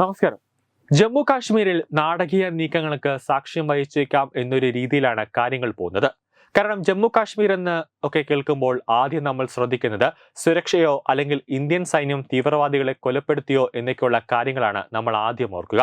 നമസ്കാരം. ജമ്മു കാശ്മീരിൽ നാടകീയ നീക്കങ്ങൾക്ക് സാക്ഷ്യം വഹിച്ചേക്കാം എന്നൊരു രീതിയിലാണ് കാര്യങ്ങൾ പോകുന്നത്. കാരണം ജമ്മു കാശ്മീർ എന്ന് ഒക്കെ കേൾക്കുമ്പോൾ ആദ്യം നമ്മൾ ശ്രദ്ധിക്കുന്നത് സുരക്ഷയോ അല്ലെങ്കിൽ ഇന്ത്യൻ സൈന്യം തീവ്രവാദികളെ കൊലപ്പെടുത്തിയോ എന്നൊക്കെയുള്ള കാര്യങ്ങളാണ് നമ്മൾ ആദ്യം ഓർക്കുക.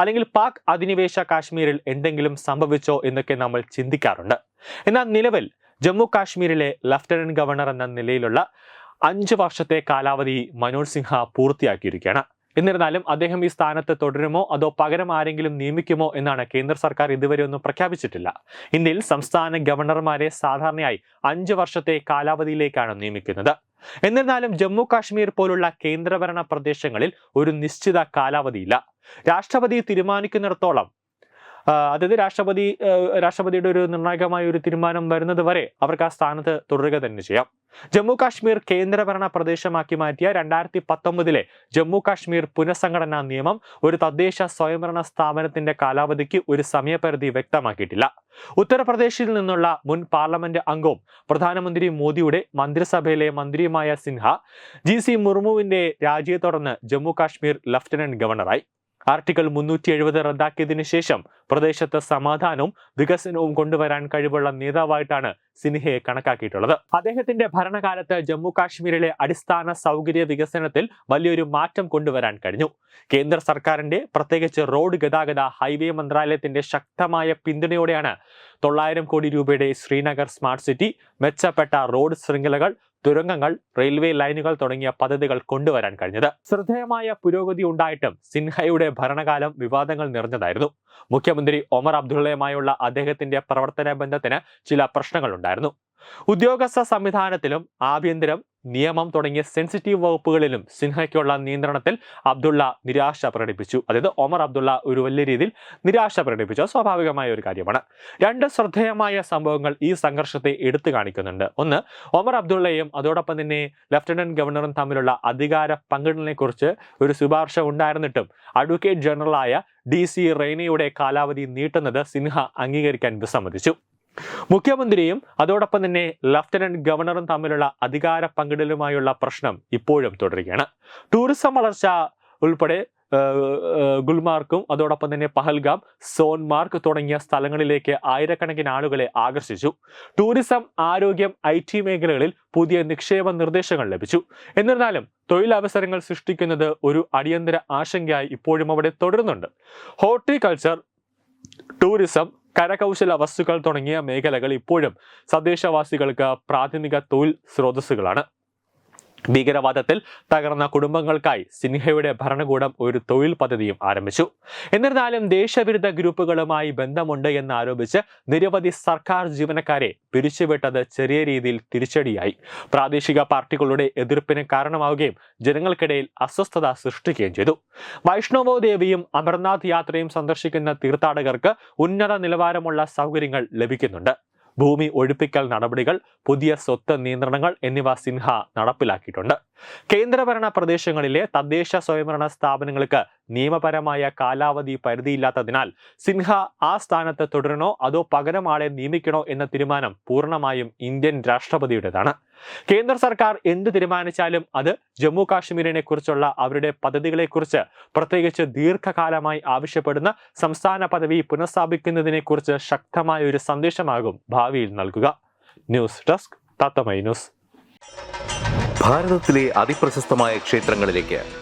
അല്ലെങ്കിൽ പാക് അധിനിവേശ കാശ്മീരിൽ എന്തെങ്കിലും സംഭവിച്ചോ എന്നൊക്കെ നമ്മൾ ചിന്തിക്കാറുണ്ട്. എന്നാൽ നിലവിൽ ജമ്മു കാശ്മീരിലെ ലഫ്റ്റനന്റ് ഗവർണർ എന്ന നിലയിലുള്ള അഞ്ച് വർഷത്തെ കാലാവധി മനോജ് സിൻഹ പൂർത്തിയാക്കിയിരിക്കുകയാണ്. എന്നിരുന്നാലും അദ്ദേഹം ഈ സ്ഥാനത്ത് തുടരുമോ? അതോ പകരം ആരെങ്കിലും നിയമിക്കുമോ? എന്നാണ് കേന്ദ്ര സർക്കാർ ഇതുവരെ ഒന്നും പ്രഖ്യാപിച്ചിട്ടില്ല. ഇന്ത്യയിൽ സംസ്ഥാന ഗവർണർമാരെ സാധാരണയായി അഞ്ച് വർഷത്തെ കാലാവധിയിലേക്കാണ് നിയമിക്കുന്നത്. എന്നിരുന്നാലും ജമ്മു കാശ്മീർ പോലുള്ള കേന്ദ്രഭരണ പ്രദേശങ്ങളിൽ ഒരു നിശ്ചിത കാലാവധിയില്ല. രാഷ്ട്രപതി തീരുമാനിക്കുന്നിടത്തോളം അതായത് രാഷ്ട്രപതി രാഷ്ട്രപതിയുടെ ഒരു നിർണായകമായ ഒരു തീരുമാനം വരുന്നത് വരെ അവർക്ക് ആ സ്ഥാനത്ത് തുടരുക തന്നെ ചെയ്യാം. ജമ്മു കാശ്മീർ കേന്ദ്രഭരണ പ്രദേശമാക്കി മാറ്റിയ രണ്ടായിരത്തി പത്തൊമ്പതിലെ ജമ്മു കാശ്മീർ പുനഃസംഘടനാ നിയമം ഒരു തദ്ദേശ സ്വയംഭരണ സ്ഥാപനത്തിന്റെ കാലാവധിക്ക് ഒരു സമയപരിധി വ്യക്തമാക്കിയിട്ടില്ല. ഉത്തർപ്രദേശിൽ നിന്നുള്ള മുൻ പാർലമെന്റ് അംഗവും പ്രധാനമന്ത്രി മോദിയുടെ മന്ത്രിസഭയിലെ മന്ത്രിയുമായ സിൻഹ ജി സി മുർമുവിന്റെ രാജിയെ തുടർന്ന് ജമ്മു കാശ്മീർ ലഫ്റ്റനന്റ് ഗവർണറായി. ആർട്ടിക്കിൾ മുന്നൂറ്റി എഴുപത് റദ്ദാക്കിയതിനു ശേഷം പ്രദേശത്ത് സമാധാനവും വികസനവും കൊണ്ടുവരാൻ കഴിവുള്ള നേതാവായിട്ടാണ് സിൻഹയെ കണക്കാക്കിയിട്ടുള്ളത്. അദ്ദേഹത്തിന്റെ ഭരണകാലത്ത് ജമ്മു കാശ്മീരിലെ അടിസ്ഥാന സൗകര്യ വികസനത്തിൽ വലിയൊരു മാറ്റം കൊണ്ടുവരാൻ കഴിഞ്ഞു. കേന്ദ്ര സർക്കാരിന്റെ പ്രത്യേകിച്ച് റോഡ് ഗതാഗത ഹൈവേ മന്ത്രാലയത്തിന്റെ ശക്തമായ പിന്തുണയോടെയാണ് തൊള്ളായിരം കോടി രൂപയുടെ ശ്രീനഗർ സ്മാർട്ട് സിറ്റി മെച്ചപ്പെട്ട റോഡ് ശൃംഖലകൾ തുരങ്കങ്ങൾ റെയിൽവേ ലൈനുകൾ തുടങ്ങിയ പദ്ധതികൾ കൊണ്ടുവരാൻ കഴിഞ്ഞത്. ശ്രദ്ധേയമായ പുരോഗതി ഉണ്ടായിട്ടും സിൻഹയുടെ ഭരണകാലം വിവാദങ്ങൾ നിറഞ്ഞതായിരുന്നു. മുഖ്യമന്ത്രി ഒമർ അബ്ദുള്ളയുമായുള്ള അദ്ദേഹത്തിന്റെ പ്രവർത്തന ബന്ധത്തിന് ചില പ്രശ്നങ്ങളുണ്ടായിരുന്നു. ഉദ്യോഗസ്ഥ സംവിധാനത്തിലും ആഭ്യന്തരം നിയമം തുടങ്ങിയ സെൻസിറ്റീവ് വകുപ്പുകളിലും സിൻഹയ്ക്കുള്ള നിയന്ത്രണത്തിൽ അബ്ദുള്ള നിരാശ പ്രകടിപ്പിച്ചു. അതായത് ഒമർ അബ്ദുള്ള ഒരു വലിയ രീതിയിൽ നിരാശ പ്രകടിപ്പിച്ചു. സ്വാഭാവികമായ ഒരു കാര്യമാണ്. രണ്ട് ശ്രദ്ധേയമായ സംഭവങ്ങൾ ഈ സംഘർഷത്തെ എടുത്തു കാണിക്കുന്നുണ്ട്. ഒന്ന് ഒമർ അബ്ദുള്ളയും അതോടൊപ്പം തന്നെ ലഫ്റ്റനന്റ് ഗവർണറും തമ്മിലുള്ള അധികാര പങ്കിടലിനെക്കുറിച്ച് ഒരു ശുപാർശ ഉണ്ടായിരുന്നിട്ടും അഡ്വക്കേറ്റ് ജനറലായ ഡി സി റെയ്നയുടെ കാലാവധി നീട്ടുന്നത് സിൻഹ അംഗീകരിക്കാൻ വിസമ്മതിച്ചു. മുഖ്യമന്ത്രിയും അതോടൊപ്പം തന്നെ ലഫ്റ്റനന്റ് ഗവർണറും തമ്മിലുള്ള അധികാര പങ്കിടലുമായുള്ള പ്രശ്നം ഇപ്പോഴും തുടരുകയാണ്. ടൂറിസം വളർച്ച ഉൾപ്പെടെ ഗുൽമാർഗും അതോടൊപ്പം തന്നെ പഹൽഗാം സോൻമാർഗ് തുടങ്ങിയ സ്ഥലങ്ങളിലേക്ക് ആയിരക്കണക്കിന് ആളുകളെ ആകർഷിച്ചു. ടൂറിസം ആരോഗ്യം ഐ ടി മേഖലകളിൽ പുതിയ നിക്ഷേപ നിർദ്ദേശങ്ങൾ ലഭിച്ചു. എന്നിരുന്നാലും തൊഴിലവസരങ്ങൾ സൃഷ്ടിക്കുന്നത് ഒരു അടിയന്തര ആശങ്കയായി ഇപ്പോഴും അവിടെ തുടരുന്നുണ്ട്. ഹോർട്ടിക്കൾച്ചർ ടൂറിസം കരകൗശല വസ്തുക്കൾ തുടങ്ങിയ മേഖലകൾ ഇപ്പോഴും തദ്ദേശവാസികൾക്ക് പ്രാഥമിക തൊഴിൽ സ്രോതസ്സുകളാണ്. ഭീകരവാദത്തിൽ തകർന്ന കുടുംബങ്ങൾക്കായി സിൻഹയുടെ ഭരണകൂടം ഒരു തൊഴിൽ പദ്ധതിയും ആരംഭിച്ചു. എന്നിരുന്നാലും ദേശവിരുദ്ധ ഗ്രൂപ്പുകളുമായി ബന്ധമുണ്ട് എന്നാരോപിച്ച് നിരവധി സർക്കാർ ജീവനക്കാരെ പിരിച്ചുവിട്ടത് ചെറിയ രീതിയിൽ തിരിച്ചടിയായി. പ്രാദേശിക പാർട്ടികളുടെ എതിർപ്പിന് കാരണമാവുകയും ജനങ്ങൾക്കിടയിൽ അസ്വസ്ഥത സൃഷ്ടിക്കുകയും ചെയ്തു. വൈഷ്ണവോ ദേവിയും അമർനാഥ് യാത്രയും സന്ദർശിക്കുന്ന തീർത്ഥാടകർക്ക് ഉന്നത നിലവാരമുള്ള സൗകര്യങ്ങൾ ലഭിക്കുന്നുണ്ട്. ഭൂമി ഒഴിപ്പിക്കൽ നടപടികൾ പുതിയ സ്വത്ത് നിയന്ത്രണങ്ങൾ എന്നിവ സിൻഹ നടപ്പിലാക്കിയിട്ടുണ്ട്. കേന്ദ്രഭരണ പ്രദേശങ്ങളിലെ തദ്ദേശ സ്വയംഭരണ സ്ഥാപനങ്ങൾക്ക് നിയമപരമായ കാലാവധി പരിധിയില്ലാത്തതിനാൽ സിൻഹ ആ സ്ഥാനത്ത് തുടരണോ അതോ പകരമാളെ നിയമിക്കണോ എന്ന തീരുമാനം പൂർണമായും ഇന്ത്യൻ രാഷ്ട്രപതിയുടേതാണ്. കേന്ദ്ര സർക്കാർ എന്ത് തീരുമാനിച്ചാലും അത് ജമ്മു കാശ്മീരിനെ കുറിച്ചുള്ള അവരുടെ പദ്ധതികളെക്കുറിച്ച് പ്രത്യേകിച്ച് ദീർഘകാലമായി ആവശ്യപ്പെടുന്ന സംസ്ഥാന പദവി പുനഃസ്ഥാപിക്കുന്നതിനെ കുറിച്ച് ശക്തമായ ഒരു സന്ദേശമാകും ഭാവിയിൽ നൽകുക. News desk news. ഭാരതത്തിലെ അതിപ്രശസ്തമായ ക്ഷേത്രങ്ങളിലേക്ക്